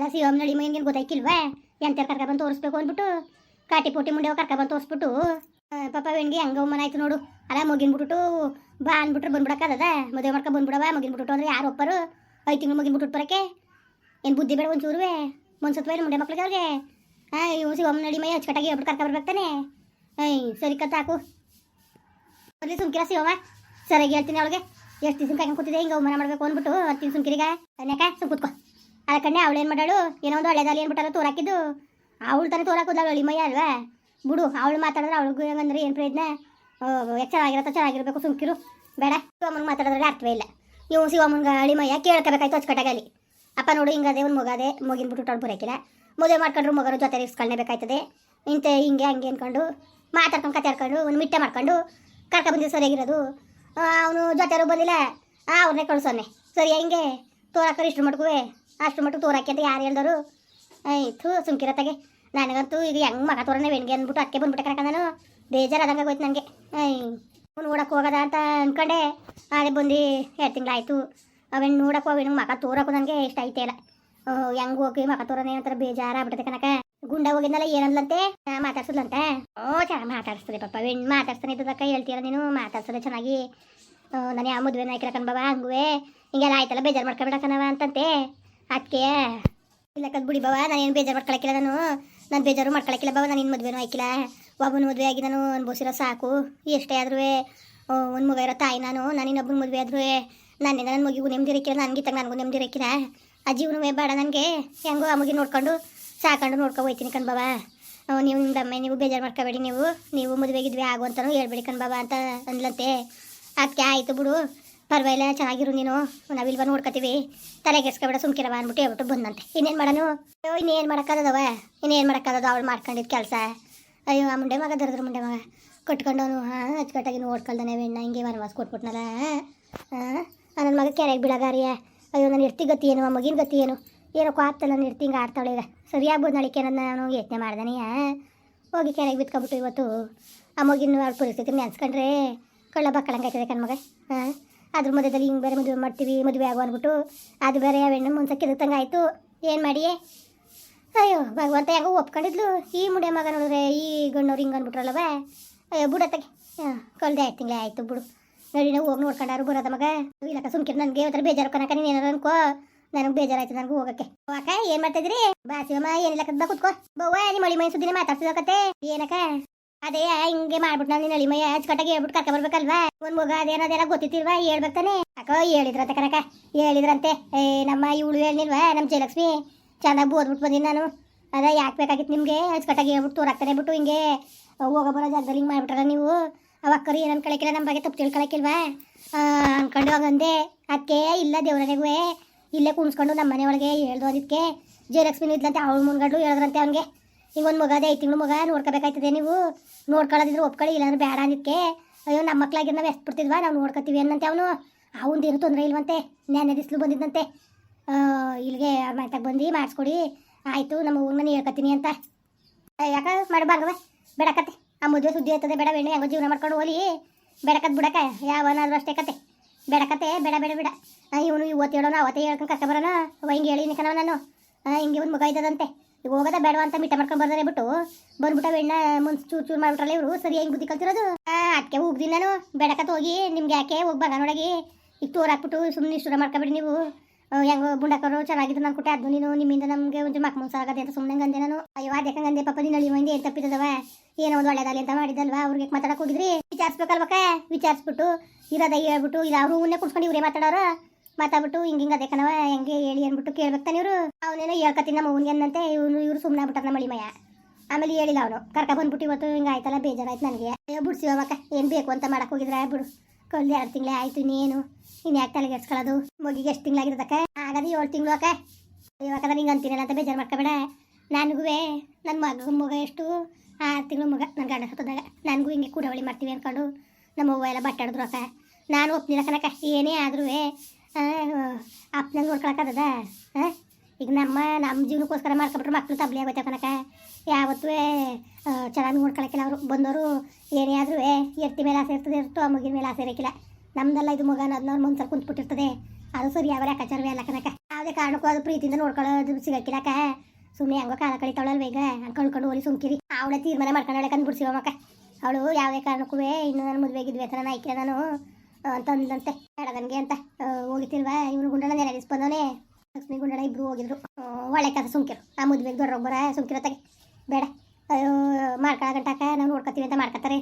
ಅಲ್ಲ ಎಂ ನಳಿ ಮೈನ್ಗೇನು ಗೊತ್ತಾಯ್ಕಿಲ್ವಾ? ಎಂತ ಕರ್ಕ ಬಂದು ತೋರಿಸ್ಬೇಕು ಅಂದ್ಬಿಟ್ಟು, ಕಾಟಿ ಪೋಟಿ ಮುಂಡೆ ಕರ್ಕ ಬಂದು ತೋರಿಸ್ಬಿಟ್ಟು ಪಾಪ ವೆಣ್ಗೆ ಹಂಗ ಮನ ಆಯ್ತು ನೋಡು. ಅಲ್ಲ ಮುಗಿನ್ಬಿಟ್ಟು ಬಾ ಅಂದ್ಬಿಟ್ರೆ ಬಂದ್ಬಿಡಕ್ಕದ ಮದುವೆ ಮಾಡ್ಕೊ ಬಂದ್ಬಿಡವ? ಮುಗಿನ್ಬಿಟ್ಟು ಅಂದ್ರೆ ಯಾರು ಒಪ್ಪರು? ಐದು ತಿಂಗಳು ಮುಗಿನ್ ಬಿಟ್ಬಿಟ್ಟು ಬರಕ್ಕೆ? ಏನು ಬುದ್ಧಿ ಬೇಡ ಒಂಚೂರುವೆ? ಮನ್ಸತ್ವ ಇಲ್ಲ ಮುಂಡೆ ಮಕ್ಳಿಗೆ ಅವ್ರಿಗೆ? ಹಾಂ ಇವು ಒಮ್ಮೆ ನಡಿ ಮೈ ಅಚ್ಚುಕಟ್ಟಾಗಿ ಕರ್ಕ ಬರ್ಬೇಕು ಏಯ್ ಐ ಸರಿ ಕತ್ತ ಹಾಕು. ಅಲ್ಲಿ ಸುಮ್ಕಿರ ಶಿವಮ್ಮ ಸರಿಯಾಗಿ ಹೇಳ್ತೀನಿ ಅವಳಿಗೆ. ಎಷ್ಟು ದಿವಸ ಕಾಯ್ಕೊಂಡು ಕೂತಿದೆ ಹಿಂಗೆ ಅವಮಾನ ಮಾಡಬೇಕು ಅಂದ್ಬಿಟ್ಟು ಅಂತೀನಿ ಸುಮ್ಕಿರಿಗ. ಅನ್ಯಾಕ, ಸುಮ್ ಕೂತ್ಕೋ. ಕನ್ಯಾ ಅವಳು ಏನು ಮಾಡಾಳು ಏನೋ ಒಂದು ಹಳೆದಲ್ಲಿ ಏನು ಬಿಟ್ಟಾರ ತೋರಾಕಿದ್ದು. ಅವಳು ತಾನೇ ತೋರಾಕೋದು ಅವಳು ಮೈಯ ಅಲ್ವಾ? ಬಿಡು, ಅವಳು ಮಾತಾಡಿದ್ರೆ ಅವಳಿಗೂ ಹೆಂಗಂದ್ರೆ ಏನು ಪ್ರಯತ್ನ ಎಷ್ಟು ಚೆನ್ನಾಗಿರತ್ತ, ಚೆನ್ನಾಗಿರ್ಬೇಕು, ಸುಮ್ಕಿರು. ಬೇಡ, ಶಿವಮ್ಮನ ಮಾತಾಡಿದ್ರೆ ಅರ್ಥವೇ ಇಲ್ಲ. ಇವು ಶಿವಮ್ಮನ ಅಳಿಮಯ್ಯ ಕೇಳ್ಕೋಬೇಕಾಯ್ತು ಅಚ್ಚುಕಟ್ಟಾಗಲಿ ಅಪ್ಪ ನೋಡು ಹಿಂಗದೆ ಒಂದು ಮಗದೆ ಮುಗಿನ ಬಿಟ್ಟು ಬರೋಕಿಲ್ಲ ಮದುವೆ ಮಾಡ್ಕೊಂಡ್ರು ಮಗರು ಜೊತೆ ಇಸ್ಕೊಳ್ಬೇಕಾಯ್ತದೆ ನಿಂತೆ ಹಿಂಗೆ, ಹಂಗೆ ಅನ್ಕೊಂಡು, ಮಾತಾಡ್ಕೊಂಡು, ಕತೆ ಆಡ್ಕೊಂಡು, ಒಂದು ಮಿಟ್ಟೆ ಮಾಡ್ಕೊಂಡು, ಕರ್ಕ ಬಂದಿದ್ದು ಸರಿಯಾಗಿರೋದು. ಅವನು ಜೊತೆರು ಬಂದಿಲ್ಲ. ಅವ್ರನ್ನೇ ಕಳ್ಸೋನೆ. ಸರಿ ಹೆಂಗೆ? ತೋರಾಕರು ಇಷ್ಟು ಮಟ್ಕುವೆ? ಅಷ್ಟು ಮಟ್ಟಿಗೆ ತೋರಾಕಿ ಅಂತ ಯಾರು ಹೇಳ್ದವರು ಆಯ್ತು ಸುಮ್ಕಿರತ್ತಾಗೆ ನನಗಂತೂ ಇದು ಹೆಂಗೆ ಮಗ ತೋರನೆ ವೆಣ್ಗೆ ಅಂದ್ಬಿಟ್ಟು ಅಕ್ಕೆ ಬಂದ್ಬಿಟ್ಟೆ ಕಣಕ ನಾನು. ಬೇಜಾರಾದಂಗೆ ಹೋಯ್ತು ನನಗೆ ಅವ್ನು ನೋಡಕ್ಕೆ ಹೋಗೋದ ಅಂತ ಅನ್ಕೊಂಡೆ. ಅದೇ ಬಂದು ಎರಡು ತಿಂಗಳಾಯ್ತು. ಅವೇನು ನೋಡಕ್ಕೆ ಹೋಗಿ ಮಗ ತೋರಕ್ಕೂ ನನಗೆ ಇಷ್ಟ ಐತೆ ಇಲ್ಲ. ಹೆಂಗೆ ಹೋಗಿ ಮಗ ತೋರನೆ ಅಂತಾರೆ ಬೇಜಾರಾಗ್ಬಿಟ್ಟದೆ ಕನಕ ಗುಂಡ ಹೋಗಿದ್ನಲ್ಲ ಏನಂದ್ಲಂತೆ? ಮಾತಾಡ್ಸಿದ್ಲಂತೆ? ಓ, ಚೆನ್ನಾಗಿ ಮಾತಾಡಿಸ್ತದೆ ಪಾಪ. ಹೆಣ್ಣು ಮಾತಾಡ್ಸ್ತಾನೆ ಇದ್ದದಕ್ಕ ಹೇಳ್ತೀರ ನೀನು? ಮಾತಾಡ್ಸದೆ ಚೆನ್ನಾಗಿ. ನಾನು ಯಾವ ಮದುವೆ ನಾಯ್ಕಿರ ಬಾಬಾ, ಹಂಗುವೆ. ಹಿಂಗೆಲ್ಲ ಆಯ್ತಲ್ಲ, ಬೇಜಾರು ಮಾಡ್ಕೊಬೇಡ ಅಂತಂತೆ. ಅದಕ್ಕೆ ಇಲ್ಲ ಕದ್ ಬಿಡಿ ಬಾವ ನಾನೇನು ಬೇಜಾರು ಮಾಡ್ಕೊಳಕ್ಕಿಲ್ಲ ನಾನು. ನಾನು ಬೇಜಾರು ಮಾಡ್ಕೊಳಕ್ಕಿಲ್ಲ ಬಾವ, ನಾನು ಇನ್ನು ಮದುವೆನೂ ಆಯ್ಕಿಲ್ಲ. ಒಬ್ಬನ ಮದುವೆ ಆಗಿ ನಾನು ಅನುಭವಿಸಿರೋ ಸಾಕು. ಎಷ್ಟೇ ಆದ್ರೂ ಒಂದು ಮಗ ಇರೋ ತಾಯಿ ನಾನು ನಾನು ಇನ್ನೊಬ್ಬನ ಮದುವೆ ಆದ್ರೂ ನನ್ನಿಂದ ನನ್ನ ಮಗಿಗೂ ನೆಮ್ಮದಿ ಇರಕ್ಕಿಲ್ಲ ನನಗೆ ತಗ ನನಗೂ ನೆಮ್ಮದಿ ಇರಕ್ಕಿಲ್ಲ ಆ ಜೀವನವೇ ಬೇಡ ನನಗೆ ಹೆಂಗೋ ಆ ಮಗಿ ನೋಡ್ಕೊಂಡು ಸಾಕೊಂಡು ನೋಡ್ಕೊ ಹೋಯ್ತೀನಿ ಕಣ್ ಬಾಬಾ ನೀವು ನಿಮ್ಮ ಅಮ್ಮ ನೀವು ಬೇಜಾರು ಮಾಡ್ಕೋಬೇಡಿ ನೀವು. ನೀವು ಮದುವೆಗಿದ್ವಿ ಆಗು ಅಂತಲೂ ಹೇಳ್ಬೇಡಿ ಕಣ್ ಬಾಬಾ ಅಂತ ಅಂದ್ಲಂತೆ. ಅದಕ್ಕೆ ಆಯಿತು ಬಿಡು. ಪರವಾಗಿಲ್ಲ, ಚೆನ್ನಾಗಿರು ನೀನು. ನಾವಿಲ್ವ ನೋಡ್ಕೊತೀವಿ? ತಲೆಗೆಸ್ಕೊಬೇಡ ಸುಮ್ಕಿರವ ಅಂದ್ಬಿಟ್ಟು ಹೇಳ್ಬಿಟ್ಟು ಬಂದಂತೆ ಇನ್ನೇನು ಮಾಡೋನು? ಅಯ್ಯೋ, ಇನ್ನೇನು ಮಾಡೋಕ್ಕಾಗದವ ಇನ್ನೇನು ಮಾಡೋಕ್ಕಾಗದ ಅವಳು ಮಾಡ್ಕೊಂಡಿದ್ದು ಕೆಲಸ? ಅಯ್ಯೋ, ಆ ಮುಂಡೆ ಮಗ ದರದ್ರ ಮುಂಡೆ ಮಗ. ಕಟ್ಕೊಂಡವನು ಹಾಂ ಅಚ್ಚುಕಟ್ಟಾಗಿ ನೋಡ್ಕೊಳ್ದಾನೆ ಬೆಣ್ಣ ಹಿಂಗೆ ವನವಾಸ ಕೊಟ್ಬಿಟ್ನಲ್ಲ ಹಾಂ ನನ್ನ ಮಗ ಕೆರೆಗೆ ಬಿಡಗಾರಿಯ ಅಯ್ಯೋ, ನಾನು ಇರ್ತಿ ಗತಿ ಏನು? ಆ ಮಗಿನ ಗತಿ ಏನು? ಏನೋ ಕಾಪ್ತ ನಾನು ಇರ್ತಿ, ಹಿಂಗೆ ಆಡ್ತಾಳೆ ಈಗ. ಸರಿಯಾಗ್ಬೋದು ನಳಿಕೆ ನನ್ನ ನಾನು ಯತ್ನೆ ಮಾಡ್ದಾನೆ ಹೋಗಿ ಕೆರೆಗೆ ಬಿತ್ಕೊಬಿಟ್ಟು ಇವತ್ತು ಆ ಮಗಿನ ಪರಿಸ್ಥಿತಿ ನೆನ್ಸ್ಕೊಂಡ್ರೆ ಕಳ್ಳ ಬಕ್ಕಳಂಗಾಯ್ತದೆ ಕಣ್ಮಗ ಹಾಂ ಅದ್ರ ಮಧ್ಯದಲ್ಲಿ ಹಿಂಗೆ ಬೇರೆ ಮದುವೆ ಮಾಡ್ತೀವಿ, ಮದುವೆ ಆಗೋ ಅಂದ್ಬಿಟ್ಟು ಅದು ಬೇರೆ ಆ ಹೆಣ್ಣು ಕೆದಕ್ತಂಗೆ ಆಯಿತು ಏನು ಮಾಡಿ ಅಯ್ಯೋ, ಭಗವಂತ ಯಾಕೋ ಒಪ್ಕೊಂಡಿದ್ಲು. ಈ ಮುಡೆ ಮಗ ನೋಡಿದ್ರೆ ಈ ಗಣ್ಣವ್ರು ಹಿಂಗೆ ಅಂದ್ಬಿಟ್ರಲ್ಲವ? ಅಯ್ಯೋ ಬಿಡತ್ತಗೆ ಹಾಂ, ಕಳ್ದೆ ಆಯ್ತು, ತಿಂಗಳೇ ಆಯಿತು, ಬಿಡು. ನೋಡಿ, ನಾವು ಹೋಗಿ ನೋಡ್ಕೊಂಡಾರು ಬರೋದ ಮಗ. ಇಲ್ಲಕ್ಕ ಸುಮ್ಕಿರ್. ನನಗೆ ಒಂಥರ ಬೇಜಾರು ಕನಕ ನೀನು ಏನಾರು ಅನ್ಕೋ. ನನಗೆ ಬೇಜಾರಾಯ್ತು, ನನಗೂ ಹೋಗಕ್ಕೆ. ಅಕ್ಕ, ಏನು ಮಾಡ್ತಿದ್ರಿ ಏನಿಲ್ಲ ಕದ್ ಕುತ್ಕೋ. ಬವ್ವ, ನಿಮ್ಮ ಮಳಿ ಮೈ ಸುದ್ದಿನ ಮಾತಾಡ್ತಿದ್ದಕತ್ತೆ ಏನಕ್ಕ? ಅದೇ, ಹಿಂಗೆ ಮಾಡ್ಬಿಟ್ಟು ನಾನು ನಳಿ ಅಳಿ ಮೈ ಅಚ್ಚುಕಟ್ಟಾಗಿ ಹೇಳ್ಬಿಟ್ಟು ಕರ್ಕ ಬರ್ಬೇಕಲ್ವಾ? ಒಂದ್ ಮಗ ಅದೇನದೆಲ್ಲ ಗೊತ್ತಿತ್ತಿಲ್ವಾ ಹೇಳ್ಬೇಕಾನೆ ಅಕ್ಕ, ಹೇಳಿದ್ರಂತೆ ಕನಕ ಹೇಳಿದ್ರಂತೆ. ಏ, ನಮ್ಮ ಇವಳು ಹೇಳಿಲ್ವಾ, ನಮ್ಮ ಜಯಲಕ್ಷ್ಮಿ? ಚೆನ್ನಾಗಿ ಓದ್ಬಿಟ್ಟು ಬಂದಿನಿ ನಾನು. ಅದ ಯಾಕೆ ಬೇಕಾಗಿತ್ತು ನಿಮಗೆ? ಅಚ್ಚುಕಟ್ಟಾಗಿ ಹೇಳ್ಬಿಟ್ಟು ತೋರಾಕ್ತಾನೆ ಬಿಟ್ಟು ಹಿಂಗೆ ಹೋಗೋ ಬರೋ ಜಾಗದಲ್ಲಿ ಹಿಂಗೆ ಮಾಡ್ಬಿಟ್ರಲ್ಲ ನೀವು? ಅವ ಅಕ್ಕರು ಏನು ಅನ್ಕೊಳಕಿಲ್ಲ ನಮ್ಮ ಬಗ್ಗೆ ತಪ್ಪು ತಿಳ್ಕೊಳಕಿಲ್ವಾ? ಅನ್ಕೊಂಡು ಹಂಗಂದೆ. ಅಕ್ಕೆ, ಇಲ್ಲ ದೇವ್ರನೆಗೂ ಇಲ್ಲೇ ಕುಣಿಸ್ಕೊಂಡು ನಮ್ಮ ಮನೆ ಒಳಗೆ ಹೇಳ್ದು ಅದಕ್ಕೆ ಜಯಲಕ್ಷ್ಮಿ ಇದ್ಲಂತೆ ಅವಳು ಮುನ್ಗಡ್ಲು ಹೇಳಿದ್ರಂತೆ ಅವ್ನಿಗೆ. ಈಗ ಒಂದು ಮಗ ಅದೇ ಐದು ತಿಂಗಳು ಮಗ ನೋಡ್ಕೋಬೇಕಾಯ್ತದೆ ನೀವು. ನೋಡ್ಕೊಳ್ಳೋದಿದ್ರೆ ಒಪ್ಕೊಳ್ಳಿ, ಇಲ್ಲಾಂದ್ರೆ ಬೇಡ ಅಂದಿದ್ಕೆ. ಅಯ್ಯೋ ನಮ್ಮ ಮಕ್ಕಳಾಗಿ ನಾವು ಎಷ್ಟು ಬಿಡ್ತಿದ್ವಾ, ನಾವು ನೋಡ್ಕೊತೀವಿ ಅನ್ನಂತೆ ಅವನು. ಅವಂದೇನು ತೊಂದರೆ ಇಲ್ವಂತೆ, ನೆನ್ನೆ ದಿಸ್ಲು ಬಂದಿದ್ದಂತೆ. ಇಲ್ಲಿಗೆ ಮಾತಾಗ ಬಂದು ಮಾಡಿಸ್ಕೊಡಿ. ಆಯಿತು, ನಮ್ಮ ಮನೆ ಹೇಳ್ಕೊತೀನಿ ಅಂತ. ಯಾಕ ಮಾಡಬಾರ್ದವ ಬೇಡಕತ್ತೆ ಆ ಮದುವೆ ಸುದ್ದಿ ಆಯ್ತದೆ, ಬೇಡ ಬೇಡ ಹೆಂಗೋ ಜೀವನ ಮಾಡ್ಕೊಂಡು ಹೋಲಿ. ಬೇಡಕತ್ ಬಿಡಕ, ಯಾವನಾದ್ರೂ ಅಷ್ಟೇ ಕತೆ. ಬೇಡಕತ್ತೆ ಬೇಡ ಬೇಡ ಬೇಡ. ಇವನು ಇವತ್ತು ಹೇಳೋಣ ಅವತ್ತೇ ಹೇಳ್ಕೊಂಡು ಕಷ್ಟ ಬರೋಣ ಹಿಂಗೆ ಹೇಳಿ ಕಣವ ನಾನು. ಹಿಂಗೆ ಒಂದು ಮಗ ಇದ್ದದಂತೆ. ಈಗ ಹೋಗೋದ ಬೇಡವಾ ಅಂತ ಮಿಟ್ಟ ಮಾಡ್ಕೊಂಡು ಬರ್ದಾರೆ ಬಿಟ್ಟು ಬಂದ್ಬಿಟ್ಟು ಬೆಣ್ಣೆ ಮುಂಚೆ ಚೂರು ಚೂರ್ ಮಾಡ್ಬಿಟ್ರಲ್ಲ ಇವರು ಸರಿ ಹೆಂಗ್ ಬುದ್ಧಿ ಕಲ್ತಿರೋದು. ಅದಕ್ಕೆ ಹೋಗ್ದಿನಿ ನಾನು. ಬೇಡಕತ್ ಹೋಗಿ ನಿಮ್ಗೆ ಯಾಕೆ ಹೋಗ್ಬಾಗ ನೋಡಿ ಈಗ ತೋರ್ ಹಾಕ್ಬಿಟ್ಟು ಸುಮ್ಮನೆ ಇಷ್ಟರ ಮಾಡ್ಕೊಬಿಡಿ ನೀವು. ಹೆಂಗೋ ಬುಂಡಕರು ಚೆನ್ನಾಗಿದ್ದು ನಾನು ಕೊಟ್ಟೆ ಅದು ನೀನು, ನಿಮ್ಮಿಂದ ನಮಗೆ ಒಂದು ಮಕ್ಕ ಮುಂಸ ಆಗದೆ ಅಂತ ಸುಮ್ಮನೆ ಗಂದೆ ನಾನು. ಅಯ್ಯೋ ಅದಕ್ಕೆ ಹಂಗಂದೆ? ಪಾಪ ನೀನು ಅಳಿ ಮಂದಿ ಏನು ತಪ್ಪಿದ್ದವ? ಏನೋ ಒಂದು ಒಳ್ಳೇದಾಗಲಿ ಅಂತ ಮಾಡಿದಲ್ವಾ ಅವ್ರಿಗೆ ಮಾತಾಡಕ್ ಹೋಗಿದ್ರಿ? ವಿಚಾರಿಸ್ಬೇಕಲ್ವಕ್ಕ? ವಿಚಾರಿಸ್ಬಿಟ್ಟು ಇರೋದ ಹೇಳ್ಬಿಟ್ಟು ಇಲ್ಲ ಅವ್ರು ಉನ್ನೆ ಕುಡ್ಸ್ಕೊಂಡು ಇವರೇ ಮಾತಾಡೋರು. ಮಾತಾಡ್ಬಿಟ್ಟು ಹಿಂಗ ಹಿಂಗೆ ಅದೇ ಕಣವ ಹೆಂಗೆ ಹೇಳಿ ಅಂದ್ಬಿಟ್ಟು ಕೇಳ್ಬೇಕಾನೆ ಇವರು. ಅವನೇನೋ ಹೇಳ್ಕತ್ತೀನಿ ನಮ್ಮ ಅವ್ನಿಗೆ ಅನ್ನಂತೆ, ಇವನು, ಇವ್ರು ಸುಮ್ಮನೆ ಆಗ್ಬಿಟ್ಟ ನಮ್ಮ ಮಳಿಮಯ. ಆಮೇಲೆ ಹೇಳಿಲ್ಲ ಅವನು, ಕರ್ಕ ಬಂದ್ಬಿಟ್ಟು ಇವತ್ತು ಹಿಂಗೆ ಆಯ್ತಲ್ಲ, ಬೇಜಾರಾಯ್ತು ನನಗೆ. ಅಯ್ಯೋ ಬಿಡ್ಸಿವ ಮಕ್ಕ ಏನು ಬೇಕು ಅಂತ ಮಾಡಕ್ ಹೋಗಿದ್ರೆ, ಬಿಡು. ಕಳ್ದು ಎರಡು ತಿಂಗಳೇ ಆಯ್ತು ಇನ್ನೇನು. ಇನ್ನು ಯಾಕೆ ತಲೆಗೆ ಎಡ್ಸ್ಕೊಳ್ಳೋದು ಮಗಿಗೆ ಎಷ್ಟು ಅಕ್ಕ? ಆಗದ ಏಳು ತಿಂಗಳು ಅಕ್ಕ? ಇವಾಗ ಹಿಂಗೆ ಅಂತೀನಲ್ಲ ಅಂತ ಬೇಜಾರು ಮಾಡ್ಕೋಬೇಡ. ನನಗೂ ನನ್ನ ಮಗ ಮಗ ಎಷ್ಟು? ಆರು ತಿಂಗಳು ಮಗ ನನ್ನ ಗಂಡ ಸತ್ತದಾಗ ನನಗೂ ಹಿಂಗೆ ಕೂಡವಳಿ ಮಾಡ್ತೀವಿ ಅಂದ್ಕೊಂಡು ನಮ್ಮ ಅವ್ವ ಎಲ್ಲ ಬಟ್ಟಾಡಿದ್ರು ಅಕ್ಕ. ನಾನು ಒಪ್ನಿಲ್ಲ ಕನಕ ಏನೇ ಆದ್ರೂ ಅಪ್ಪನಂಗೆ ನೋಡ್ಕೊಳಕ್ಕದ ಈಗ ನಮ್ಮ ನಮ್ಮ ಜೀವನಕ್ಕೋಸ್ಕರ ಮಾಡ್ಕೊಬಿಟ್ರೆ ಮಕ್ಕಳು ತಬ್ಲಿ ಆಗುತ್ತೆ ಕನಕ ಯಾವತ್ತೂ ಚೆನ್ನಾಗಿ ನೋಡ್ಕೊಳಕ್ಕಿಲ್ಲ ಅವರು. ಬಂದವರು ಏನೇ ಆದರೂ ಎತ್ತಿ ಮೇಲೆ ಆಸೆ ಇರ್ತದೆ ಇರ್ತೋ ಆ ಮಗಿನ ಮೇಲೆ ಆಸೆ ಇರೋಕ್ಕಿಲ್ಲ ನಮ್ದೆಲ್ಲ ಇದು ಮಗ ಅದನ್ನವ್ರು ಕುಂತು ಕುಂತ್ಬಿಟ್ಟಿರ್ತದೆ. ಅದು ಸರಿ ಯಾವ ಲೆಕ್ಕಾಚಾರವೇ ಅಲ್ಲ ಕನಕ ಯಾವುದೇ ಕಾರಣಕ್ಕೂ ಅದು ಪ್ರೀತಿಯಿಂದ ನೋಡ್ಕೊಳ್ಳೋದು ಸಿಗಕ್ಕಿಲ್ಲಕ ಸುಮ್ಮನೆ ಹೆಂಗೋ ಕಾಲ ಕಳಿತಾವಳಲ್ಲ ಬೇಗ ಕಳ್ಕೊಂಡು ಹೋಗಿ ಸುಮ್ಕಿರಿ. ಅವಳೇ ತೀರ್ಮಾನ ಮಾಡ್ಕೊಂಡಳೆ ಅಂದು ಬಿಡ್ಸಿವ ಮಕ್ಕ. ಅವಳು ಯಾವುದೇ ಕಾರಣಕ್ಕೂ ಇನ್ನು ನಾನು ಮದುವೆಗಿದ್ವಿ ಅಂತ ನಾನು ನಾನು. ಅಂತ ಹೇಳ ನನಗೆ ಅಂತ. ಹೋಗಿತಿಲ್ವಾ ಇವನು ಗುಂಡನ ನೆರಗಿಸ್ಬಂದವನೇ ಬಂದವನೇ. ಲಕ್ಷ್ಮಿ ಗುಂಡನ ಇಬ್ರು ಹೋಗಿದ್ರು. ಒಳ್ಳೆ ಕಥೆ ಸುಂಕಿರು ಆ ಮದುವೆಗೆ ದೊಡ್ಡೊಬ್ಬರ ಸುಮ್ಕಿರತ್ತಾಗೆ ಬೇಡ. ಅಯ್ಯೋ ಮಾಡ್ಕೊಳ್ಳೋ ಗಂಟಾಕ ನಾವು ನೋಡ್ಕೊತೀವಿ ಅಂತ ಮಾಡ್ಕೊತಾರೆ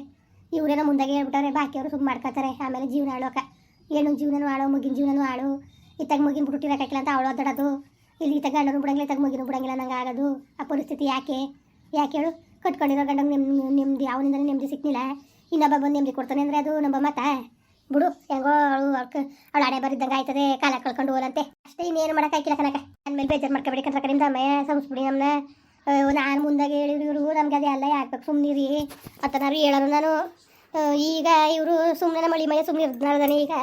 ಇವರೇನೋ ಮುಂದಾಗೆ ಹೇಳ್ಬಿಟ್ಟಾರೆ ಬಾಕಿಯವರು ಸುಮ್ಮನೆ ಮಾಡ್ಕೊತಾರೆ ಆಮೇಲೆ ಜೀವನ ಆಳೋಕ. ಏನು ಜೀವನನೂ ಆಳು ಮುಗಿನ ಜೀವನನೂ ಆಳು. ಇತ್ತಾಗ ಮುಗಿನ ಬಿಟ್ಟಿರಕ್ಕಾಗಿಲ್ಲ ಅಂತ ಅವಳು ಒದ್ದಾಡೋದು ಇಲ್ಲಿ ಇತ್ತಾಗ ಗಂಡನು ಬಿಡಂಗಿಲ್ಲ, ಇತ್ತಾಗ ಮುಗಿನೂ ಬಿಡಂಗಿಲ್ಲ, ನಂಗೆ ಆಗೋದು. ಆ ಪರಿಸ್ಥಿತಿ ಯಾಕೆ? ಯಾಕೆ ಹೇಳು? ಕಟ್ಕೊಂಡಿರೋ ಗಂಡಂಗೆ ನೆಮ್ಮ ನೆಮ್ಮದಿ ಅವನಿಂದನೇ ನೆಮ್ಮದಿ ಸಿಕ್ಕಿಲ್ಲ ಇನ್ನೊಬ್ಬ ಬಂದು ನೆಮ್ಮದಿ ಕೊಡ್ತಾನೆ ಅಂದರೆ ಅದು ನಮ್ಮ ಮಾತಾ. ಅವಳು ಹಣೆ ಬರಿದ್ದಂಗೆ ಆಯ್ತದೆ, ಕಾಲ ಕಳ್ಕೊಂಡು ಹೋಲಂತೆ. ಅಷ್ಟೇ ಇನ್ನೇನು ಮಾಡೋಕ್ಕಾಗಿಲ್ಲ ಕನಕ ನನ್ನ ಮೇಲೆ ಬೇಜಾರ್ ಮಾಡ್ಕೊಬೇಡಿ ಕಂದ್ರ ಕಡೆಯಿಂದ ಅಮ್ಮಯ್ಯ ಸಂಸ್ಬಿಡಿ ನಮ್ಮನ್ನ ನಾನು ಮುಂದಾಗ ಹೇಳಿದ್ರು ನಮ್ಗೆ ಅದೇ ಎಲ್ಲ ಯಾಕೆ ಸುಮ್ಮನಿರಿ ಅತ್ತನಾರು ಹೇಳೋರು ನಾನು. ಈಗ ಇವರು ಸುಮ್ಮನೆ ಮಳಿ ಮೈ ಸುಮ್ಮನೆ ಇರ್ದಾನೆ ಈಗ.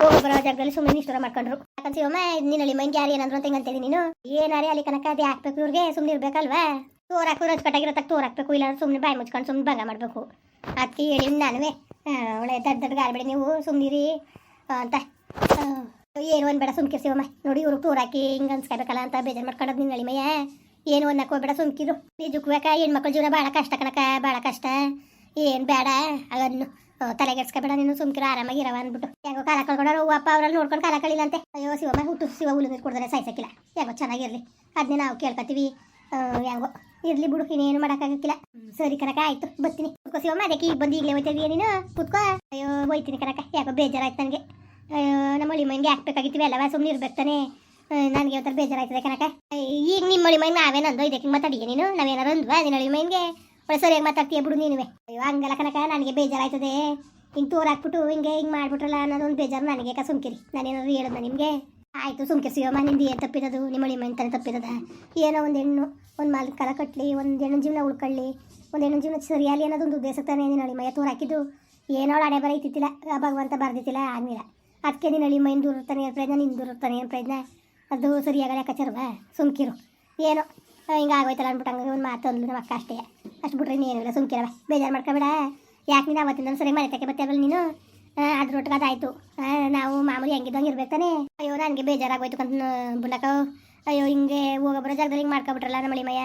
ಹೋಗಿ ಬರೋ ಜಾಗದಲ್ಲಿ ಸುಮ್ಮನೆ ನಿಷ್ಠುರ ಮಾಡ್ಕೊಂಡ್ರು. ಯಾಕಂತ ಶಿವಮ್ಮ ನಿನ್ನ ಮೈನ್ ಯಾರು ಏನಂದ್ರು ಅಂತ ಹಿಂಗಂತೇಳಿ ನೀನು. ಏನಾರೇ ಅಲ್ಲಿ ಕನಕ ಅದೇ ಹಾಕ್ಬೇಕು ಇವ್ರಿಗೆ? ಸುಮ್ಮನೆ ಇರ್ಬೇಕಲ್ವಾ? ತೋರ್ ಹಾಕು ರಚ್ಕಟ್ಟಾಗಿರೋ ತಕ್ಕ ತೋರ್ ಹಾಕ್ಬೇಕು ಇಲ್ಲ ಸುಮ್ಮನೆ ಬಾಯಿ ಮುಚ್ಕೊಂಡು ಸುಮ್ಮನೆ ಭಂಗ ಮಾಡಬೇಕು. ಅದಕ್ಕೆ ಹೇಳಿ ನಾನುವೆ. ಒಳ್ಳೆ ದಡ್ಡ ದೊಡ್ಡ ಗಾಲ್ಬೇಡಿ ನೀವು ಸುಮ್ಮನಿರಿ ಅಂತ. ಏನು ಒಂದು ಬೇಡ ಸುಮ್ಕಿರ್ ಶಿವಮ್ಮ. ನೋಡಿ ಇವ್ರು ಟೂರ್ ಹಾಕಿ ಹಿಂಗೆ ಅನ್ಸ್ಕೊಬೇಕಲ್ಲ ಅಂತ ಬೇಜಾರು ಮಾಡ್ಕೊಂಡದ್ ನಿನ್ನ ಅಳಿಮಯ್ಯ ಏನು ಒಂದು ನಕ್ಕೋ ಬೇಡ ಸುಮ್ಕಿರು. ನಿಜಕ್ಕೂ ಬೇಕ ಹೆಣ್ಮಕ್ಳ ಜೀವನ ಭಾಳ ಕಷ್ಟ ಕಣಕ ಭಾಳ ಕಷ್ಟ. ಏನು ಬೇಡ ಅದನ್ನು ತಲೆಗೆಡ್ಸ್ಕೊಬೇಡ ನೀನು, ಸುಮ್ಕಿರು, ಆರಾಮಾಗಿ ಇರವ ಅಂದ್ಬಿಟ್ಟು. ಯಾಕೋ ಕಾಲ ಕಳ್ಕೊಂಡ್ರೆ ಹೂವು ಅಪ್ಪ ಅವ್ರಲ್ಲಿ ನೋಡ್ಕೊಂಡು ಕಾಲ ಕಳಿಲ್ಲ ಅಂತೆ ಅಯ್ಯೋ, ಶಿವಮ್ಮ, ಹುಟ್ಟು ಶಿವ ಹುಲ್ಲು ನೀರು ಸಾಯಿಸಕ್ಕಿಲ್ಲ. ಸಾಯ್ಸಕ್ಕಿಲ್ಲ ಚೆನ್ನಾಗಿರಲಿ. ಅದನ್ನೇ ನಾವು ಕೇಳ್ಕೊತೀವಿ. ಹೆಂಗೋ ಇರ್ಲಿ ಬಿಡು, ಇನ್ನೇನು ಮಾಡೋಕ್ಕಾಗಕ್ಕಿಲ್ಲ. ಸರಿ ಕನಕ ಆಯ್ತು. ಬರ್ತೀನಿ. ಕುತ್ಕೋ ಶಿವಮ್ಮ, ಅದಕ್ಕೆ ಈಗ ಬಂದು ಈಗಲೇ ಹೋಯ್ತೀವಿ ನೀನು? ಕುತ್ಕೋ. ಅಯ್ಯೋ, ಹೋಯ್ತೀನಿ ಕನಕ ಯಾಕೋ ಬೇಜಾರಾಯ್ತು ನನಗೆ. ಅಯ್ಯೋ ನಮ್ಮ ಅಳಿ ಮೈನ್ಗೆ ಹಾಕ್ಬೇಕಾಗಿತ್ತು ಅಲ್ಲವ? ಸುಮ್ಮನೆ ಇರ್ಬೇಕು ತಾನೇ. ನನಗೆ ಒಂಥರ ಬೇಜಾರಾಯ್ತದೆ ಕನಕ ಈಗ ನಿಮ್ಮ ಮೈ ಮೈನ್ ಅಂದೋ ಇದಕ್ಕೆ ಮಾತಾಡಿಯ ನೀನು? ನಾವೇನಾರು ಅಂದ್ವಾ ನಿನ್ನ ಅಳಿ ಮೈನ್ಗೆ? ಒಳ್ಳೆ ಸರಿಯಾಗಿ ಮಾತಾಡ್ತೀಯ ಬಿಡು ನೀನುವೆ ಅಯ್ಯೋ, ಹಂಗಲ್ಲ ಕನಕ ನನಗೆ ಬೇಜಾರಾಯ್ತದೆ. ಹಿಂಗೆ ತೋರ್ ಹಾಕ್ಬಿಟ್ಟು, ಹಿಂಗೆ ಹಿಂಗೆ ಮಾಡ್ಬಿಟ್ರಲ್ಲ ಅನ್ನೋದು ಒಂದು ಬೇಜಾರು ನನಗೆ. ಕ ಸುಮ್ಕಿರಿ? ನಾನೇನಾದ್ರು ಹೇಳೋದ ನಿಮಗೆ? ಆಯಿತು ಸುಮ್ಕೆ ಸಿಗಮ್ಮ, ನಿಂದು ಏನು ತಪ್ಪಿದದು? ನಿಮ್ಮ ಅಳಿ ಮೈನ್ ತಾನೇ ತಪ್ಪಿರೋದ ಏನೋ ಒಂದು ಹೆಣ್ಣು, ಒಂದು ಮಾಲ್ ಕಲ ಕಟ್ಟಲಿ ಒಂದು ಹೆಣ್ಣು ಜೀವನ ಉಳ್ಕೊಳ್ಳಿ, ಒಂದು ಹೆಣ್ಣು ಜೀವನ ಸರಿಯಾಲಿ ಅನ್ನೋದು ಒಂದು ಉದ್ದೇಶ ತಾನೇ ನಿನ್ನ ಅಳಿ ಮೈಯ ತೋರ್ ಹಾಕಿದ್ದು. ಏನೋ ಹಣೆ ಬರ ಭಗವಂತ ಬರ್ದಿತ್ತಿಲ್ಲ ಆಗಲಿಲ್ಲ. ಅದಕ್ಕೆ ನೀನು ಅಳಿ ಮೈನ್ ದೂರ ಇರ್ತಾನೆ ಏನು ಪ್ರಯತ್ನ ನಿನ್ನ ದೂರ ಇರ್ತಾನೆ ಏನು ಪ್ರಯತ್ನ ಅದು ಸರಿಯಾಗಲ್ಲ ಕಚರ್ವ ಸುಮ್ಕಿರು. ಏನು? ಹಿಂಗೆ ಆಗೋಯ್ತಲ್ಲ ಅಂದ್ಬಿಟ್ಟು ಹಂಗೆ ಒಂದು ಮಾತು ಅಂದ್ಲು ನಮ್ಮ ಅಕ್ಕ ಅಷ್ಟೇ. ಅಷ್ಟು ಬಿಟ್ರೆ ಏನಿಲ್ಲ ಸುಮ್ಕಿರವ. ಬೇಜಾರು ಮಾಡ್ಕೊಬೇಡ ಯಾಕೆ ನೀನು ಅವತ್ತಿಂದ ಸರಿ ಮನೆತಕ್ಕೆ ಬರ್ತೇವಲ್ಲ ನೀನು? ಅದ್ರ ಒಟ್ಟಿಗೆ ಅದಾಯ್ತು. ನಾವು ಮಾಮೂಲಿ ಹೆಂಗಿದ್ದಂಗೆ ಇರ್ಬೇಕಾನೆ. ಅಯ್ಯೋ, ನನಗೆ ಬೇಜಾರಾಗೋಯ್ತು ಕಂತ ಬುಂಡಕ ಅಯ್ಯೋ, ಹಿಂಗೆ ಹೋಗೋಬರೋ ಜಾಗದಲ್ಲಿ ಹಿಂಗೆ ಮಾಡ್ಕೊಬಿಟ್ರಲ್ಲ ನಮ್ಮ ಮಳಿಮಯ್ಯ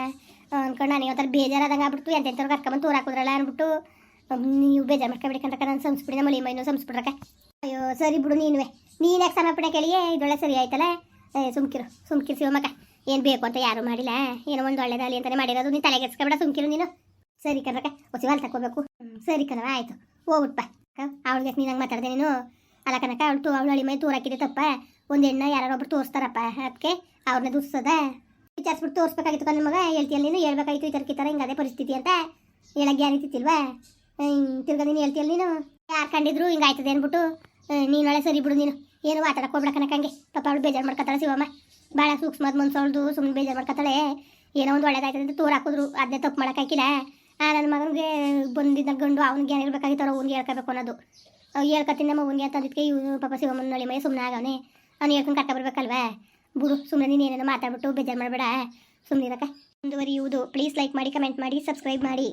ಅನ್ಕೊಂಡು ನನಗೆ ಒಂಥರ ಬೇಜಾರಾದಂಗೆ ಆಗ್ಬಿಟ್ಟು ಎಂತೆಂಥವ್ರು ಕರ್ಕೊಂಬಂದು ತೋರ್ ಹಾಕಿದ್ರಲ್ಲ ಅಂದ್ಬಿಟ್ಟು ನೀವು ಬೇಜಾರು ಮಾಡ್ಕೊಬೇಡಿ ಕಂಡ್ರಕ್ಕ ನಾನು ಸಂಸ್ಬಿಡಿ ನಮ್ಮ ಮಳಿಮಯ್ಯನೂ ಸಂಸ್ಬಿಡ್ರಕ್ಕ. ಅಯ್ಯೋ, ಸರಿ ಬಿಡು ನೀನುವೆ. ನೀನು ಯಾಕೆ ಸಮರ್ಪಣೆ ಕೇಳಿಯೇ? ಇದೊಳ್ಳೆ ಸರಿ ಆಯ್ತಲ್ಲ? ಸುಮ್ಕಿರು ಸುಮ್ಕಿರು ಶಿವಮಕ್ಕ ಏನು ಬೇಕು ಅಂತ ಯಾರು ಮಾಡಿಲ್ಲ? ಏನೋ ಒಂದು ಒಳ್ಳೇದಾಗಲಿ ಅಂತಾನೆ ಮಾಡಿರೋದು. ನೀನು ತಲೆಗೆಸ್ಕೊಬೇಡ ಸುಮ್ಕಿರು ನೀನು. ಸರಿ ಕಣ್ರಕ್ಕ ಹೊಸ ಹೊಲ್ ತಗೋಬೇಕು ಸರಿ ಕಣವ ಆಯಿತು. ಹೋಗ್ಬಿಟ್ಪ ಅವಳಿಗೆ ನೀನು ಹಂಗೆ ಮಾತಾಡ್ದೆ ನೀನು. ಅಲ್ಲ ಕನಕ ಅವಳು ತೂ ಅವಳು ಅಳಿಮೈ ತೂರಾಕಿದೆ ತಪ್ಪ. ಒಂದು ಹೆಣ್ಣ ಯಾರೋ ಒಬ್ರು ತೋರಿಸ್ತಾರಪ್ಪ ಅದಕ್ಕೆ ಅವ್ರನ್ನ ದುಸ್ಸದ. ವಿಚಾರಿಸ್ಬಿಟ್ಟು ತೋರಿಸ್ಬೇಕಾಗಿತ್ತು ಕಣ್ಣ ಮಗ ಹೇಳ್ತೀಯಲ್ಲ ನೀನು, ಹೇಳ್ಬೇಕಾಗಿತ್ತು ಈ ಥರಕ್ಕೆ ಥರ ಹಿಂಗೆ ಅದೇ ಪರಿಸ್ಥಿತಿ ಅಂತ. ಹೇಳಕ್ಕೆ ಯಾರಿತಿಲ್ವಾ ತಿರ್ಗಾ ನೀನು ಹೇಳ್ತೀಯಲ್ಲ ನೀನು. ಯಾರು ಕಂಡಿದ್ರು ಹಿಂಗೆ ಆಯ್ತದೆ ಅಂದ್ಬಿಟ್ಟು ನೀನು ಒಳ್ಳೆ ಸರಿ ಬಿಡು ನೀನು. ಏನು ಮಾತಾಡಕ್ಕೆ ಹೋಗ್ಬಿಡಕ್ಕ ಹಂಗೆ ಪಾಪ ಅವಳು ಬೇಜಾರು ಮಾಡ್ಕೊತಾಳೆ ಶಿವಮ್ಮ. ಭಾಳ ಸೂಕ್ಷ್ಮದ ಮನ್ಸವಳ್ದು ಸುಮ್ಮನೆ ಬೇಜಾರು ಮಾಡ್ಕೊತಾಳೆ. ಏನೋ ಒಂದು ಒಳ್ಳೇದಾಯ್ತದೆ ಅಂತ ತೋರ್ ಹಾಕಿದ್ರು. ಅದನ್ನೇ ತಪ್ಪು ಮಾಡೋಕ್ಕಾಗಿಲ್ಲ ಆ ನನ್ನ ಮಗನಿಗೆ ಬಂದಿದ್ದ ಗಂಡು ಅವ್ನಿಗೆ ಏನಿರ್ಬೇಕಾಗಿತ್ತು ಅವ್ನಿಗೆ ಹೇಳ್ಕೋಬೇಕು ಅನ್ನೋದು. ಹೇಳ್ಕೊತೀನಿ ನಮ್ಮ ಅವ್ನಿಗೆ ಅಂತ ಅದಕ್ಕೆ ಇವ್ನು ಪಾಪ ಶಿವಮ್ಮನ ನಳಿ ಮೈ ಸುಮ್ಮನೆ ಆಗವನೆ. ಅವ್ನು ಹೇಳ್ಕೊಂಡು ಬರ್ಬೇಕಲ್ವಾ? ಬಿಡು ಸುಮ್ಮನೆ ನೀನು ಏನೇನೋ ಮಾತಾಡ್ಬಿಟ್ಟು ಬೇಜಾರು ಮಾಡಬೇಡ. ಸುಮ್ಮನೆ ಇರಕ್ಕ. ಮುಂದುವರಿಯುವುದು. ಪ್ಲೀಸ್ ಲೈಕ್ ಮಾಡಿ ಕಮೆಂಟ್ ಮಾಡಿ ಸಬ್ಸ್ಕ್ರೈಬ್ ಮಾಡಿ.